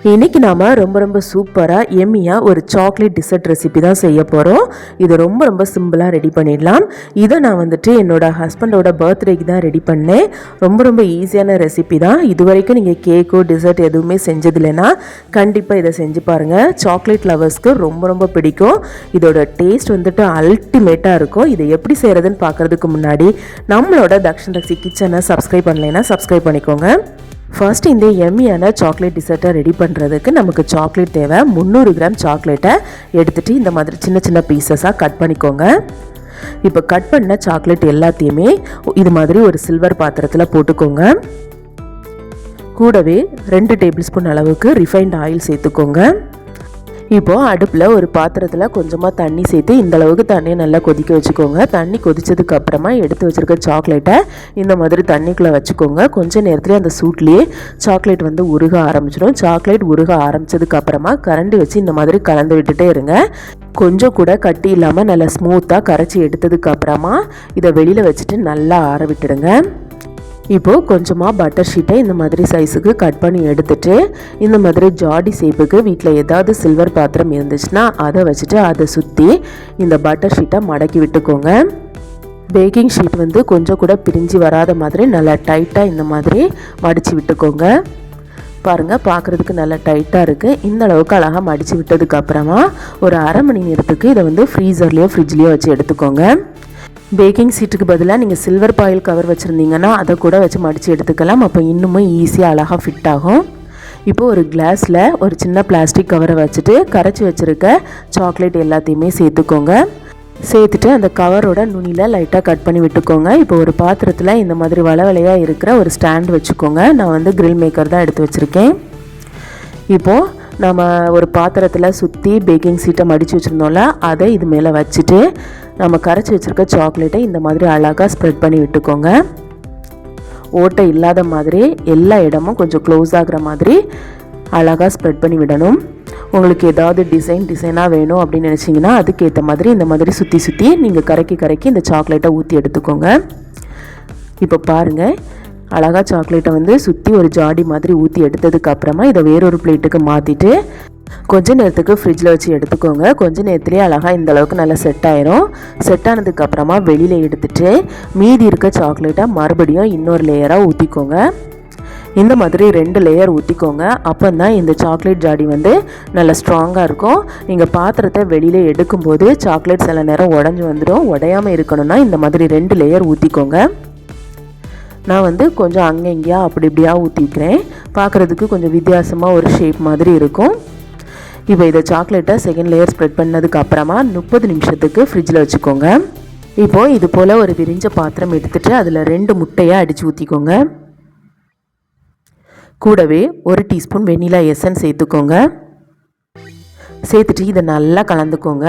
இன்றைக்கி நாம் ரொம்ப ரொம்ப சூப்பராக எம்மியாக ஒரு சாக்லேட் டிசர்ட் ரெசிபி தான் செய்ய போகிறோம் இது ரொம்ப ரொம்ப சிம்பிளாக ரெடி பண்ணிடலாம். இதை நான் வந்துட்டு என்னோட ஹஸ்பண்டோட பர்த்டேக்கு தான் ரெடி பண்ணேன். ரொம்ப ரொம்ப ஈஸியான ரெசிபி தான். இது வரைக்கும் நீங்கள் கேக்கோ டிசர்ட் எதுவுமே செஞ்சதில்லைன்னா கண்டிப்பாக இதை செஞ்சு பாருங்கள் சாக்லேட் லவர்ஸ்க்கு ரொம்ப ரொம்ப பிடிக்கும். இதோட டேஸ்ட் வந்துட்டு அல்டிமேட்டாக இருக்கும். இதை எப்படி செய்கிறதுன்னு பார்க்குறதுக்கு முன்னாடி நம்மளோட தக்ஷன் ரக்ஷி கிச்சனை சப்ஸ்கிரைப் பண்ணலைன்னா சப்ஸ்கிரைப் பண்ணிக்கோங்க. ஃபர்ஸ்ட் இந்த எம்மியான சாக்லேட் டிசர்ட்டை ரெடி பண்ணுறதுக்கு நமக்கு சாக்லேட் தேவை. முந்நூறு கிராம் சாக்லேட்டை எடுத்துகிட்டு இந்த மாதிரி சின்ன சின்ன பீசஸாக கட் பண்ணிக்கோங்க. இப்போ கட் பண்ண சாக்லேட் எல்லாத்தையுமே இது மாதிரி ஒரு சில்வர் பாத்திரத்தில் போட்டுக்கோங்க. கூடவே ரெண்டு டேபிள் ஸ்பூன் அளவுக்கு ரிஃபைண்ட் ஆயில் சேர்த்துக்கோங்க. இப்போது அடுப்பில் ஒரு பாத்திரத்தில் கொஞ்சமாக தண்ணி சேர்த்து இந்த அளவுக்கு தண்ணியை நல்லா கொதிக்க வச்சுக்கோங்க. தண்ணி கொதிச்சதுக்கு அப்புறமா எடுத்து வச்சுருக்க சாக்லேட்டை இந்த மாதிரி தண்ணிக்குள்ளே வச்சுக்கோங்க. கொஞ்சம் நேரத்துலேயே அந்த சூட்லேயே சாக்லேட் வந்து உருக ஆரம்பிச்சிடும். சாக்லேட் உருக ஆரம்பிச்சதுக்கு அப்புறமா கரண்டி வச்சு இந்த மாதிரி கலந்து விட்டுட்டே இருங்க. கொஞ்சம் கூட கட்டி இல்லாமல் நல்லா ஸ்மூத்தாக கரைச்சி எடுத்ததுக்கு அப்புறமா இதை வெளியில் வச்சுட்டு நல்லா ஆற விட்டுடுங்க. இப்போது கொஞ்சமாக பட்டர் ஷீட்டை இந்த மாதிரி சைஸுக்கு கட் பண்ணி எடுத்துட்டு இந்த மாதிரி ஜாடி ஷேப்புக்கு வீட்டில் ஏதாவது சில்வர் பாத்திரம் இருந்துச்சுன்னா அதை வச்சுட்டு அதை சுற்றி இந்த பட்டர் ஷீட்டை மடக்கி விட்டுக்கோங்க. பேக்கிங் ஷீட் வந்து கொஞ்சம் கூட பிரிஞ்சு வராத மாதிரி நல்லா டைட்டாக இந்த மாதிரி மடித்து விட்டுக்கோங்க. பாருங்கள் பார்க்குறதுக்கு நல்லா டைட்டாக இருக்குது இந்த அளவுக்கு அழகாக மடித்து விட்டதுக்கப்புறமா ஒரு அரை மணி நேரத்துக்கு இதை வந்து ஃப்ரீசர்லேயோ ஃப்ரிட்ஜ்லேயோ வச்சு எடுத்துக்கோங்க. பேக்கிங் சீட்டுக்கு பதிலாக நீங்கள் சில்வர் பாயில் கவர் வச்சுருந்தீங்கன்னா அதை கூட வச்சு மடித்து எடுத்துக்கலாம். அப்போ இன்னுமும் ஈஸியாக அழகாக ஃபிட் ஆகும். இப்போ ஒரு கிளாஸில் ஒரு சின்ன பிளாஸ்டிக் கவரை வச்சுட்டு கரைச்சி வச்சுருக்க சாக்லேட் எல்லாத்தையுமே சேர்த்துக்கோங்க. சேர்த்துட்டு அந்த கவரோட நுனியில் லைட்டாக கட் பண்ணி விட்டுக்கோங்க. இப்போ ஒரு பாத்திரத்தில் இந்த மாதிரி வளவலையாக இருக்கிற ஒரு ஸ்டாண்ட் வச்சுக்கோங்க. நான் வந்து கிரில் மேக்கர் தான் எடுத்து வச்சுருக்கேன். இப்போது நம்ம ஒரு பாத்திரத்தில் சுற்றி பேக்கிங் சீட்டை மடித்து வச்சுருந்தோம்ல அதை இது மேலே வச்சுட்டு நம்ம கரைச்சி வச்சுருக்க சாக்லேட்டை இந்த மாதிரி அழகாக ஸ்ப்ரெட் பண்ணி விட்டுக்கோங்க. ஓட்டை இல்லாத மாதிரி எல்லா இடமும் கொஞ்சம் க்ளோஸ் ஆகிற மாதிரி அழகாக ஸ்ப்ரெட் பண்ணி விடணும். உங்களுக்கு ஏதாவது டிசைன் டிசைனாக வேணும் அப்படின்னு நினச்சிங்கன்னா அதுக்கேற்ற மாதிரி இந்த மாதிரி சுற்றி சுற்றி நீங்கள் கரைக்கி கரைக்கி இந்த சாக்லேட்டை ஊற்றி எடுத்துக்கோங்க. இப்போ பாருங்கள் அழகாக சாக்லேட்டை வந்து சுற்றி ஒரு ஜாடி மாதிரி ஊற்றி எடுத்ததுக்கப்புறமா இதை வேறொரு பிளேட்டுக்கு மாற்றிட்டு கொஞ்ச நேரத்துக்கு ஃப்ரிட்ஜில் வச்சு எடுத்துக்கோங்க. கொஞ்ச நேரத்துலேயே அழகாக இந்த அளவுக்கு நல்லா செட் ஆயிரும். செட் ஆனதுக்கப்புறமா வெளியில் எடுத்துட்டு மீதி இருக்க சாக்லேட்டை மறுபடியும் இன்னொரு லேயராக ஊற்றிக்கோங்க இந்த மாதிரி ரெண்டு லேயர் ஊற்றிக்கோங்க அப்போ தான் இந்த சாக்லேட் ஜாடி வந்து நல்லா ஸ்ட்ராங்காக இருக்கும். நீங்கள் பாத்திரத்தை வெளியில் எடுக்கும்போது சாக்லேட் சில நேரம் உடஞ்சி வந்துடும் உடையாமல் இருக்கணும்னா இந்த மாதிரி ரெண்டு லேயர் ஊற்றிக்கோங்க நான் வந்து கொஞ்சம் அங்கே இங்கேயா அப்படி இப்படியா ஊற்றிக்கிறேன் பார்க்குறதுக்கு கொஞ்சம் வித்தியாசமாக ஒரு ஷேப் மாதிரி இருக்கும். இப்போ இதை சாக்லேட்டை செகண்ட் லேயர் ஸ்ப்ரெட் பண்ணதுக்கு அப்புறமா முப்பது நிமிஷத்துக்கு ஃப்ரிட்ஜில் வச்சுக்கோங்க. இப்போது இது போல் ஒரு விரிஞ்ச பாத்திரம் எடுத்துகிட்டு அதில் ரெண்டு முட்டையை அடித்து ஊற்றிக்கோங்க கூடவே ஒரு டீஸ்பூன் வெண்ணிலா எசன் சேர்த்துக்கோங்க. சேர்த்துட்டு இதை நல்லா கலந்துக்கோங்க.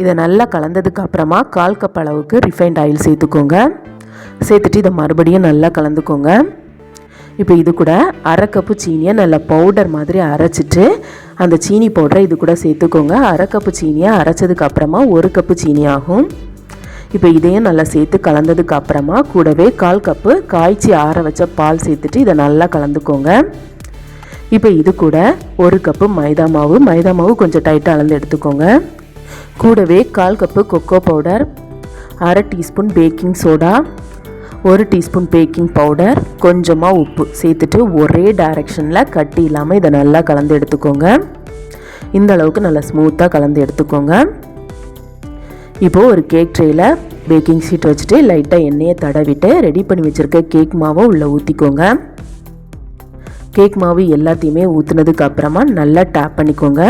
இதை நல்லா கலந்ததுக்கு அப்புறமா கால் கப் அளவுக்கு ரிஃபைண்ட் ஆயில் சேர்த்துக்கோங்க. சேர்த்துட்டு இதை மறுபடியும் நல்லா கலந்துக்கோங்க. இப்போ இது கூட அரை கப்பு சீனியை நல்லா பவுடர் மாதிரி அரைச்சிட்டு அந்த சீனி பவுடரை இது கூட சேர்த்துக்கோங்க. அரை கப்பு சீனியை அரைச்சதுக்கு அப்புறமா ஒரு கப்பு சீனி ஆகும். இப்போ இதையும் நல்லா சேர்த்து கலந்ததுக்கு அப்புறமா கூடவே கால் கப்பு காய்ச்சி ஆற வச்ச பால் சேர்த்துட்டு இதை நல்லா கலந்துக்கோங்க. இப்போ இது கூட ஒரு கப்பு மைதா மாவு. மைதா மாவு கொஞ்சம் டைட்டாக அளந்து எடுத்துக்கோங்க. கூடவே கால் கப்பு கொக்கோ பவுடர் அரை டீஸ்பூன் பேக்கிங் சோடா ஒரு டீஸ்பூன் பேக்கிங் பவுடர் கொஞ்சமாக உப்பு சேர்த்துட்டு ஒரே டைரெக்ஷனில் கட்டி இல்லாமல் இதை நல்லா கலந்து எடுத்துக்கோங்க. இந்த அளவுக்கு நல்லா ஸ்மூத்தாக கலந்து எடுத்துக்கோங்க. இப்போது ஒரு கேக் ட்ரேயில் பேக்கிங் ஷீட் வச்சுட்டு லைட்டாக எண்ணெயை தடவிட்டு ரெடி பண்ணி வச்சுருக்க கேக் மாவை உள்ளே ஊற்றிக்கோங்க கேக் மாவு எல்லாத்தையுமே ஊற்றுனதுக்கு அப்புறமா நல்லா டேப் பண்ணிக்கோங்க.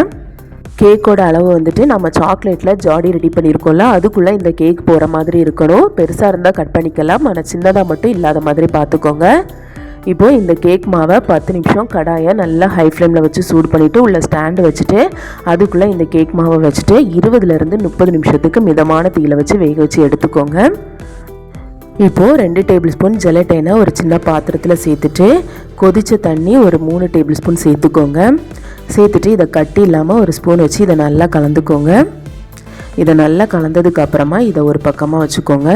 கேக்கோட அளவு வந்துட்டு நம்ம சாக்லேட்டில் ஜாடி ரெடி பண்ணியிருக்கோம்ல அதுக்குள்ளே இந்த கேக் போகிற மாதிரி இருக்கணும். பெருசாக இருந்தால் கட் பண்ணிக்கலாம் ஆனால் சின்னதாக மட்டும் இல்லாத மாதிரி பார்த்துக்கோங்க இப்போது இந்த கேக் மாவை பத்து நிமிஷம் கடாயை நல்லா ஹை ஃப்ளேமில் வச்சு சூடு பண்ணிவிட்டு உள்ள ஸ்டாண்டு வச்சுட்டு அதுக்குள்ளே இந்த கேக் மாவை வச்சுட்டு இருபதுலேருந்து முப்பது நிமிஷத்துக்கு மிதமான தீயில் வச்சு வேக வச்சு எடுத்துக்கோங்க. இப்போது ரெண்டு டேபிள் ஸ்பூன் ஜெலட்டைனை ஒரு சின்ன பாத்திரத்தில் சேர்த்துட்டு கொதித்த தண்ணி ஒரு மூணு டேபிள் ஸ்பூன் சேர்த்துக்கோங்க. சேர்த்துட்டு இதை கட்டி இல்லாமல் ஒரு ஸ்பூன் வச்சு இதை நல்லா கலந்துக்கோங்க. இதை நல்லா கலந்ததுக்கு அப்புறமா இதை ஒரு பக்கமாக வச்சுக்கோங்க.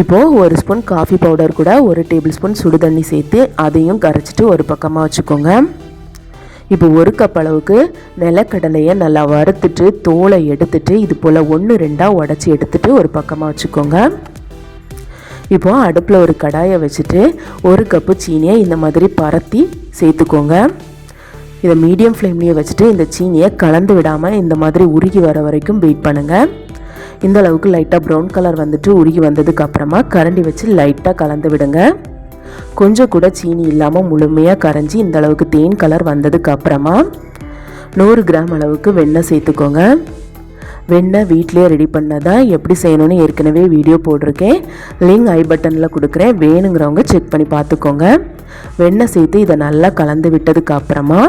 இப்போது ஒரு ஸ்பூன் காஃபி பவுடர் கூட ஒரு டேபிள் ஸ்பூன் சுடு தண்ணி சேர்த்து அதையும் கரைச்சிட்டு ஒரு பக்கமாக வச்சுக்கோங்க. இப்போ ஒரு கப் அளவுக்கு நிலக்கடலையை நல்லா வறுத்துட்டு தோலை எடுத்துட்டு இது போல் ஒன்று ரெண்டாக உடச்சி எடுத்துட்டு ஒரு பக்கமாக வச்சுக்கோங்க. இப்போது அடுப்பில் ஒரு கடாயை வச்சுட்டு ஒரு கப்பு சீனியை இந்த மாதிரி பரத்தி சேர்த்துக்கோங்க. இதை மீடியம் ஃப்ளேம்லேயே வச்சுட்டு இந்த சீனியை கலந்து விடாமல் இந்த மாதிரி உருகி வர வரைக்கும் வெயிட் பண்ணுங்கள் இந்த அளவுக்கு லைட்டாக ப்ரௌன் கலர் வந்துட்டு உருகி வந்ததுக்கு அப்புறமா கரண்டி வச்சு லைட்டாக கலந்து விடுங்க. கொஞ்சம் கூட சீனி இல்லாமல் முழுமையாக கரைஞ்சி இந்த அளவுக்கு தேன் கலர் வந்ததுக்கு அப்புறமா நூறு கிராம் அளவுக்கு வெண்ணெய் சேர்த்துக்கோங்க. வெண்ணெய் வீட்லேயே ரெடி பண்ணதான் எப்படி செய்யணும்னு ஏற்கனவே வீடியோ போட்டிருக்கேன். லிங்க் ஐ பட்டனில் கொடுக்குறேன். வேணுங்கிறவங்க செக் பண்ணி பார்த்துக்கோங்க. வெண்ணெய் சேர்த்து இதை நல்லா கலந்து விட்டதுக்கு அப்புறமா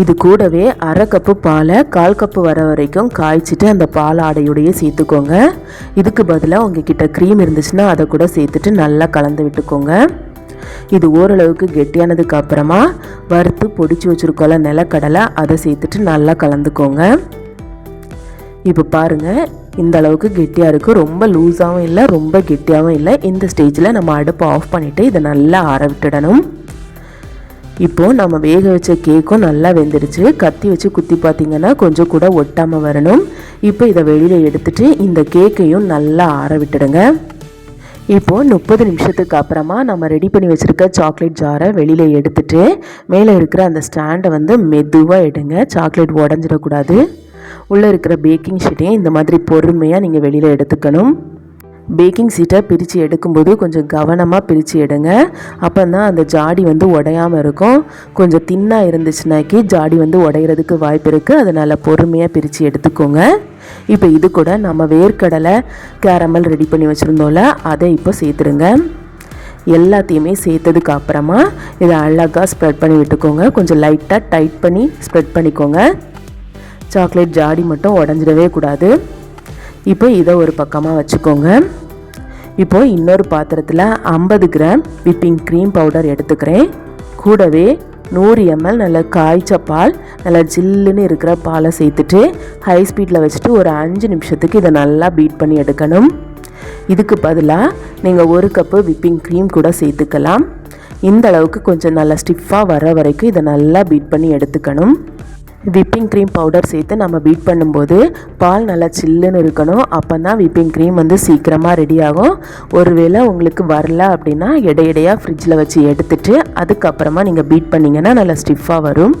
இது கூடவே அரை கப்பு பாலை கால் கப்பு வர வரைக்கும் காய்ச்சிட்டு அந்த பால் ஆடையோடையே சேர்த்துக்கோங்க. இதுக்கு பதிலாக உங்ககிட்ட க்ரீம் இருந்துச்சுன்னா அதை கூட சேர்த்துட்டு நல்லா கலந்து விட்டுக்கோங்க. இது ஓரளவுக்கு கெட்டியானதுக்கு அப்புறமா வறுத்து பொடிச்சு வச்சுருக்கோல நிலக்கடலை அதை சேர்த்துட்டு நல்லா கலந்துக்கோங்க. இப்போ பாருங்கள் இந்த அளவுக்கு கெட்டியாக இருக்குது ரொம்ப லூஸாகவும் இல்லை ரொம்ப கெட்டியாகவும் இல்லை. இந்த ஸ்டேஜில் நம்ம அடுப்பை ஆஃப் பண்ணிவிட்டு இதை நல்லா ஆற விட்டுடணும். இப்போது நம்ம வேக வச்ச கேக்கும் நல்லா வெந்துடுச்சு. கத்தி வச்சு குத்தி பார்த்தீங்கன்னா கொஞ்சம் கூட ஒட்டாமல் வரணும். இப்போ இதை வெளியில் எடுத்துட்டு இந்த கேக்கையும் நல்லா ஆற விட்டுடுங்க. இப்போது முப்பது நிமிஷத்துக்கு அப்புறமா நம்ம ரெடி பண்ணி வச்சுருக்க சாக்லேட் ஜாரை வெளியில் எடுத்துட்டு மேலே இருக்கிற அந்த ஸ்டாண்டை வந்து மெதுவாக எடுங்க. சாக்லேட் உடஞ்சிடக்கூடாது. உள்ளே இருக்கிற பேக்கிங் ஷீட்டையும் இந்த மாதிரி பொறுமையாக நீங்கள் வெளியில் எடுத்துக்கணும். பேக்கிங் சீட்டை பிரித்து எடுக்கும்போது கொஞ்சம் கவனமாக பிரித்து எடுங்க. அப்போ தான் அந்த ஜாடி வந்து உடையாமல் இருக்கும். கொஞ்சம் தின்னாக இருந்துச்சுனாக்கி ஜாடி வந்து உடையிறதுக்கு வாய்ப்பு இருக்குது அதனால் பொறுமையாக பிரித்து எடுத்துக்கோங்க. இப்போ இது கூட நம்ம வேர்க்கடலை கேரமல் ரெடி பண்ணி வச்சுருந்தோம்ல அதை இப்போ சேர்த்துருங்க எல்லாத்தையுமே சேர்த்ததுக்கு அப்புறமா இதை அழகாக ஸ்ப்ரெட் பண்ணி விட்டுக்கோங்க. கொஞ்சம் லைட்டாக டைட் பண்ணி ஸ்ப்ரெட் பண்ணிக்கோங்க. சாக்லேட் ஜாடி மட்டும் உடஞ்சிடவே கூடாது. இப்போ இதை ஒரு பக்கமாக வச்சுக்கோங்க. இப்போது இன்னொரு பாத்திரத்தில் ஐம்பது கிராம் விப்பிங் க்ரீம் பவுடர் எடுத்துக்கிறேன். கூடவே நூறு எம்எல் நல்ல காய்ச்ச பால் நல்லா ஜில்லுன்னு இருக்கிற பாலை சேர்த்துட்டு ஹை ஸ்பீடில் வச்சுட்டு ஒரு அஞ்சு நிமிஷத்துக்கு இதை நல்லா பீட் பண்ணி எடுக்கணும். இதுக்கு பதிலாக நீங்கள் ஒரு கப்பு விப்பிங் க்ரீம் கூட சேர்த்துக்கலாம். இந்த அளவுக்கு கொஞ்சம் நல்லா ஸ்டிஃபாக வர வரைக்கும் இதை நல்லா பீட் பண்ணி எடுத்துக்கணும். விப்பிங் க்ரீம் பவுடர் சேர்த்து நம்ம பீட் பண்ணும்போது பால் நல்லா சில்லுன்னு இருக்கணும். அப்போ தான் விப்பிங் க்ரீம் வந்து சீக்கிரமாக ரெடி ஆகும். ஒருவேளை உங்களுக்கு வரல அப்படின்னா இடையிடையாக ஃப்ரிட்ஜில் வச்சு எடுத்துட்டு அதுக்கப்புறமா நீங்கள் பீட் பண்ணிங்கன்னா நல்லா ஸ்டிஃபாக வரும்.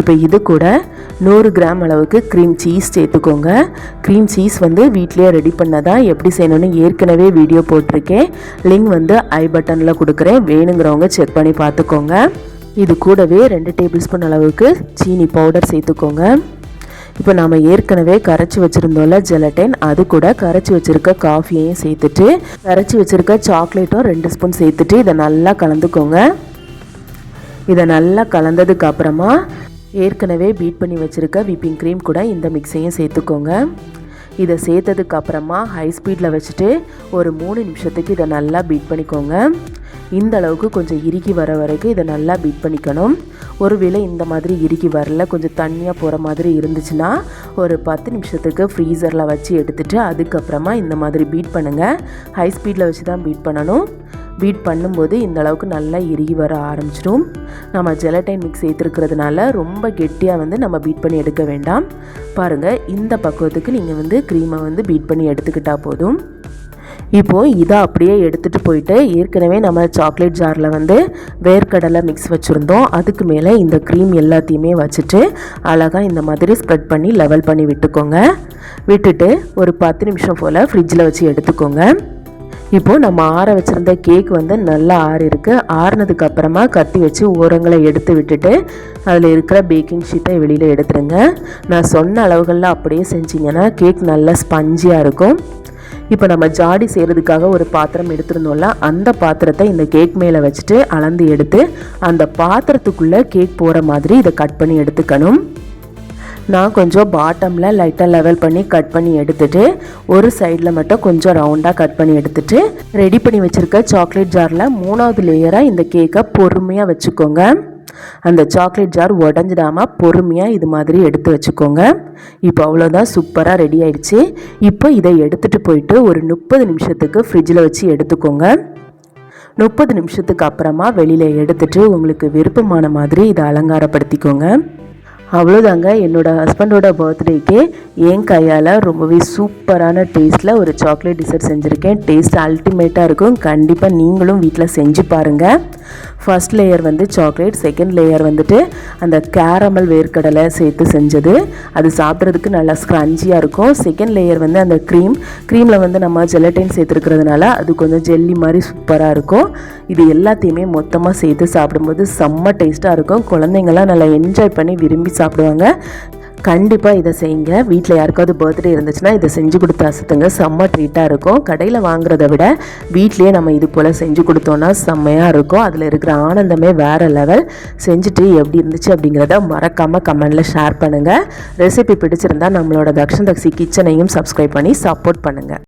இப்போ இது கூட நூறு கிராம் அளவுக்கு க்ரீம் சீஸ் சேர்த்துக்கோங்க. க்ரீம் சீஸ் வந்து வீட்லேயே ரெடி பண்ணதான் எப்படி செய்யணும்னு ஏற்கனவே வீடியோ போட்டிருக்கேன். லிங்க் வந்து ஐ பட்டனில் கொடுக்குறேன். வேணுங்கிறவங்க செக் பண்ணி பார்த்துக்கோங்க. இது கூடவே ரெண்டு டேபிள் ஸ்பூன் அளவுக்கு சீனி பவுடர் சேர்த்துக்கோங்க. இப்போ நாம் ஏற்கனவே கரைச்சி வச்சுருந்தோம்ல ஜெலட்டின் அது கூட கரைச்சி வச்சுருக்க காஃபியையும் சேர்த்துட்டு கரைச்சி வச்சுருக்க சாக்லேட்டும் ரெண்டு ஸ்பூன் சேர்த்துட்டு இதை நல்லா கலந்துக்கோங்க. இதை நல்லா கலந்ததுக்கு அப்புறமா ஏற்கனவே பீட் பண்ணி வச்சுருக்க விப்பிங் க்ரீம் கூட இந்த மிக்ஸையும் சேர்த்துக்கோங்க. இதை சேர்த்ததுக்கு அப்புறமா ஹை ஸ்பீடில் வச்சுட்டு ஒரு மூணு நிமிஷத்துக்கு இதை நல்லா பீட் பண்ணிக்கோங்க. இந்த அளவுக்கு கொஞ்சம் இறுகி வர வரைக்கும் இதை நல்லா பீட் பண்ணிக்கணும். ஒருவேளை இந்த மாதிரி இறுகி வரல கொஞ்சம் தண்ணியாக போகிற மாதிரி இருந்துச்சுன்னா ஒரு பத்து நிமிஷத்துக்கு ஃப்ரீசரில் வச்சு எடுத்துகிட்டு அதுக்கப்புறமா இந்த மாதிரி பீட் பண்ணுங்கள் ஹை ஸ்பீடில் வச்சு தான் பீட் பண்ணணும். பீட் பண்ணும்போது இந்த அளவுக்கு நல்லா இறுகி வர ஆரம்பிச்சிடும். நம்ம ஜெலட்டைன் மிக்ஸ் சேர்த்துருக்கிறதுனால ரொம்ப கெட்டியாக வந்து நம்ம பீட் பண்ணி எடுக்க வேண்டாம். பாருங்கள் இந்த பக்குவத்துக்கு நீங்கள் வந்து க்ரீமை வந்து பீட் பண்ணி எடுத்துக்கிட்டால் போதும். இப்போது இதை அப்படியே எடுத்துகிட்டு போயிட்டு ஏற்கனவே நம்ம சாக்லேட் ஜாரில் வந்து வேர்க்கடலை மிக்ஸ் வச்சுருந்தோம். அதுக்கு மேலே இந்த க்ரீம் எல்லாத்தையுமே வச்சுட்டு அழகாக இந்த மாதிரி ஸ்ப்ரெட் பண்ணி லெவல் பண்ணி விட்டுக்கோங்க. விட்டுட்டு ஒரு பத்து நிமிஷம் போல் ஃப்ரிட்ஜில் வச்சு எடுத்துக்கோங்க. இப்போது நம்ம ஆற வச்சுருந்த கேக் வந்து நல்லா ஆறி இருக்குது ஆறுனதுக்கு அப்புறமா கத்தி வச்சு ஓரங்களை எடுத்து விட்டுட்டு அதில் இருக்கிற பேக்கிங் ஷீட்டை வெளியில் எடுத்துருங்க. நான் சொன்ன அளவுகளில் அப்படியே செஞ்சிங்கன்னா கேக் நல்லா ஸ்பஞ்சியாக இருக்கும். இப்போ நம்ம ஜாடி செய்கிறதுக்காக ஒரு பாத்திரம் எடுத்துருந்தோம்ல அந்த பாத்திரத்தை இந்த கேக் மேலே வச்சுட்டு அளந்து எடுத்து அந்த பாத்திரத்துக்குள்ளே கேக் போகிற மாதிரி இதை கட் பண்ணி எடுத்துக்கணும். நான் கொஞ்சம் பாட்டமில் லைட்டாக லெவல் பண்ணி கட் பண்ணி எடுத்துட்டு ஒரு சைடில் மட்டும் கொஞ்சம் ரவுண்டாக கட் பண்ணி எடுத்துட்டு ரெடி பண்ணி வச்சுருக்க சாக்லேட் ஜாரில் மூணாவது லேயராக இந்த கேக்கை பொறுமையாக வச்சுக்கோங்க. அந்த சாக்லேட் ஜார் உடஞ்சிடாமல் பொறுமையாக இது மாதிரி எடுத்து வச்சுக்கோங்க. இப்போ அவ்வளோதான் சூப்பராக ரெடி ஆயிடுச்சு. இப்போ இதை எடுத்துகிட்டு போயிட்டு ஒரு முப்பது நிமிஷத்துக்கு ஃப்ரிட்ஜில் வச்சு எடுத்துக்கோங்க. முப்பது நிமிஷத்துக்கு அப்புறமா வெளியில் எடுத்துட்டு உங்களுக்கு விருப்பமான மாதிரி இதை அலங்காரப்படுத்திக்கோங்க. அவ்வளோதாங்க என்னோடய ஹஸ்பண்டோட பர்த்டேக்கு என் கையால் ரொம்பவே சூப்பரான டேஸ்ட்டில் ஒரு சாக்லேட் டிசர்ட் செஞ்சுருக்கேன். டேஸ்ட் அல்டிமேட்டாக இருக்கும். கண்டிப்பாக நீங்களும் வீட்டில் செஞ்சு பாருங்கள் ஃபர்ஸ்ட் லேயர் வந்து சாக்லேட் செகண்ட் லேயர் வந்துட்டு அந்த கேரமல் வேர்க்கடலை சேர்த்து செஞ்சது. அது சாப்பிட்றதுக்கு நல்லா ஸ்க்ரஞ்சியாக இருக்கும். செகண்ட் லேயர் வந்து அந்த க்ரீம் க்ரீமில் வந்து நம்ம ஜெலட்டின் சேர்த்துருக்கிறதுனால அது கொஞ்சம் ஜெல்லி மாதிரி சூப்பராக இருக்கும். இது எல்லாத்தையுமே மொத்தமாக சேர்த்து சாப்பிடும்போது செம்ம டேஸ்ட்டாக இருக்கும். குழந்தைங்கள்லாம் நல்லா என்ஜாய் பண்ணி விரும்பி சாப்பிடுவாங்க. கண்டிப்பாக இதை செய்யுங்க. வீட்டில் யாருக்காவது பர்த்டே இருந்துச்சுன்னா இதை செஞ்சு கொடுத்து அசத்துங்க. செம்ம ட்ரீட்டாக இருக்கும். கடையில் வாங்குறத விட வீட்லேயே நம்ம இது போல் செஞ்சு கொடுத்தோன்னா செம்மையாக இருக்கும். அதில் இருக்கிற ஆனந்தமே வேறு லெவல் செஞ்சுட்டு எப்படி இருந்துச்சு அப்படிங்கிறத மறக்காமல் கமெண்டில் ஷேர் பண்ணுங்கள் ரெசிபி பிடிச்சிருந்தா நம்மளோட தக்ஷன் தக்ஷி கிச்சனையும் சப்ஸ்கிரைப் பண்ணி சப்போர்ட் பண்ணுங்கள்